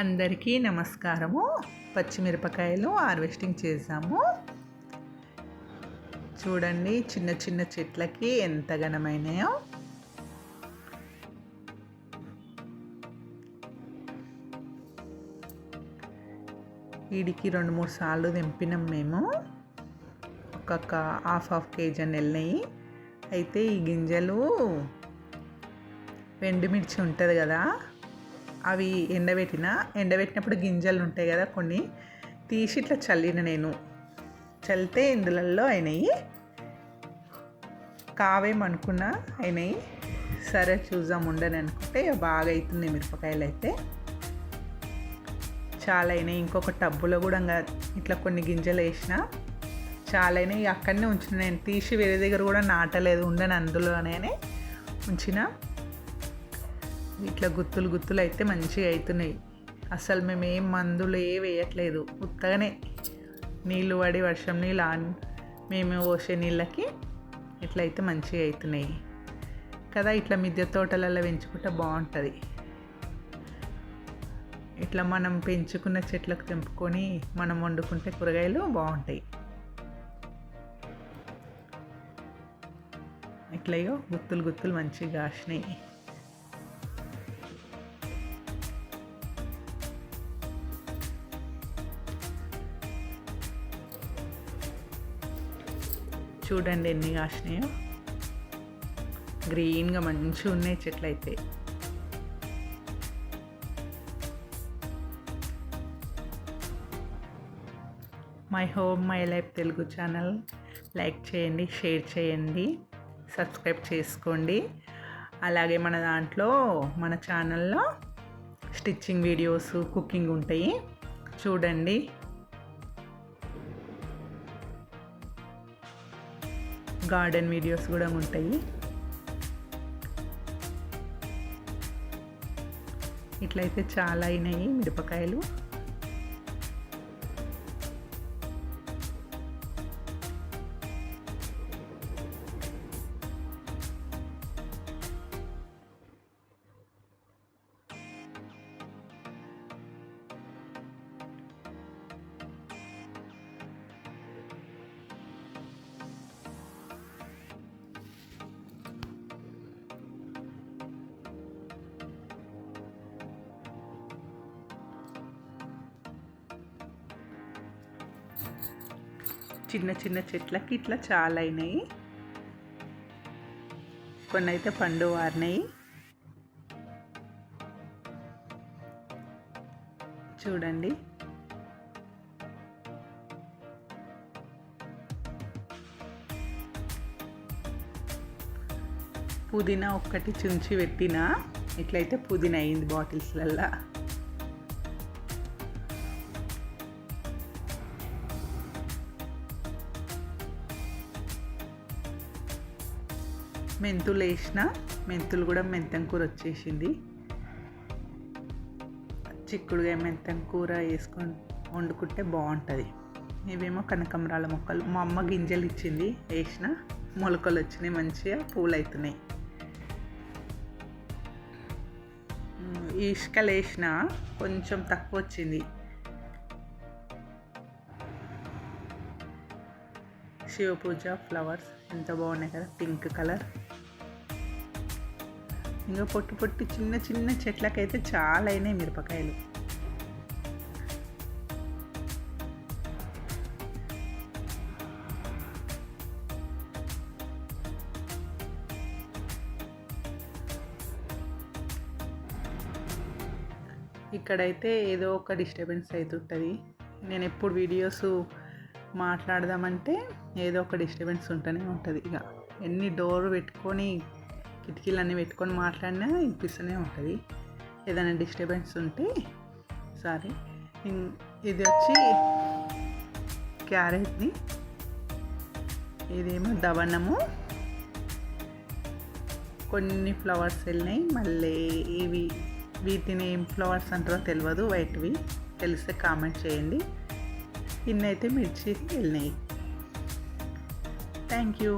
అందరికీ నమస్కారము. పచ్చిమిరపకాయలు హార్వెస్టింగ్ చేసాము. చూడండి చిన్న చిన్న చెట్లకి ఎంత ఘనమైనాయో. వీడికి రెండు మూడు సార్లు తెంపినాం మేము. ఒక్కొక్క హాఫ్ హాఫ్ కేజీ అని వెళ్ళినాయి అయితే ఈ గింజలు ఎండుమిర్చి ఉంటుంది కదా. అవి ఎండబెట్టిన ఎండబెట్టినప్పుడు గింజలు ఉంటాయి కదా కొన్ని తీసి ఇట్లా చల్లిన నేను. చల్లితే ఇందులలో అయినాయి. కావేమనుకున్నా అయినాయి. సరే చూద్దాం ఉండని అనుకుంటే బాగా అవుతుంది మిరపకాయలు అయితే. చాలా అయినాయి. ఇంకొక టబ్బులో కూడా ఇంకా ఇట్లా కొన్ని గింజలు వేసిన చాలా అయినాయి. అక్కడనే ఉంచిన. నేను తీసి వేరే దగ్గర కూడా నాటలేదు. ఉండని అందులోనే ఉంచిన. ఇట్లా గుత్తులు గుత్తులు అయితే మంచిగా అవుతున్నాయి. అసలు మేము ఏం మందులు ఏ వేయట్లేదు. ఉత్తగానే నీళ్ళు పడి వర్షం నీళ్ళు ఆన్ మేము పోసే నీళ్ళకి ఇట్లా అయితే మంచిగా అవుతున్నాయి. కదా ఇట్లా మిద్దె తోటలలో పెంచుకుంటే బాగుంటుంది. ఇట్లా మనం పెంచుకున్న చెట్లకు తెంపుకొని మనం వండుకుంటే కూరగాయలు బాగుంటాయి. ఇట్లయో గుత్తులు గుత్తులు మంచిగా కాసినాయి. చూడండి ఎన్ని కాసినాయో. గ్రీన్గా మంచిగా ఉన్నాయి చెట్లు అయితే. My home my life Telugu channel like చేయండి షేర్ చేయండి సబ్స్క్రైబ్ చేసుకోండి. అలాగే మన దాంట్లో మన ఛానల్లో స్టిచ్చింగ్ వీడియోస్ కుకింగ్ ఉంటాయి. చూడండి. గార్డెన్ వీడియోస్ కూడా ఉంటాయి. ఇట్లయితే చాలా అయినాయి మిరపకాయలు. చిన్న చిన్న చెట్లకి ఇట్లా చాలా అయినాయి కొన్ని అయితే పండు వారినాయి. చూడండి. పుదీనా ఒక్కటి చుంచి పెట్టిన. ఇట్లయితే పుదీనా అయింది బాటిల్స్లల్లా. మెంతులు వేసిన మెంతులు కూడా మెంతం కూర వచ్చేసింది. చిక్కుడుగా మెంతం కూర వేసుకొని వండుకుంటే బాగుంటుంది. ఇవేమో కనకమరాల మొక్కలు. మా అమ్మ గింజలు ఇచ్చింది వేసిన మొలకలు వచ్చినాయి మంచిగా పూలు అవుతున్నాయి ఇసుకలు వేసిన కొంచెం తక్కువ వచ్చింది. శివ పూజ ఫ్లవర్స్ ఎంత బాగున్నాయి కదా పింక్ కలర్. ఇంకా పొట్టి పొట్టి చిన్న చిన్న చెట్లకైతే చాలా అయినాయి మిరపకాయలు. ఇక్కడైతే ఏదో ఒక డిస్టర్బెన్స్ అవుతుంటుంది నేను ఎప్పుడు వీడియోస్ మాట్లాడదామంటే ఏదో ఒక డిస్టర్బెన్స్ ఉంటూనే ఉంటుంది ఇక. ఎన్ని డోర్ పెట్టుకొని కిటికీలు అన్నీ పెట్టుకొని మాట్లాడినా వినిపిస్తూనే ఉంటుంది. ఏదైనా డిస్టర్బెన్స్ ఉంటే సారీ. ఇది వచ్చి క్యారెట్ని ఇదేమో దవనము. కొన్ని ఫ్లవర్స్ వెళ్ళినాయి. మళ్ళీ ఇవి వీటిని ఏం ఫ్లవర్స్ అంటారో తెలియదు వైట్వి తెలిస్తే కామెంట్ చేయండి. ఇన్నైతే మిర్చి వెళ్ళినాయి. Thank you.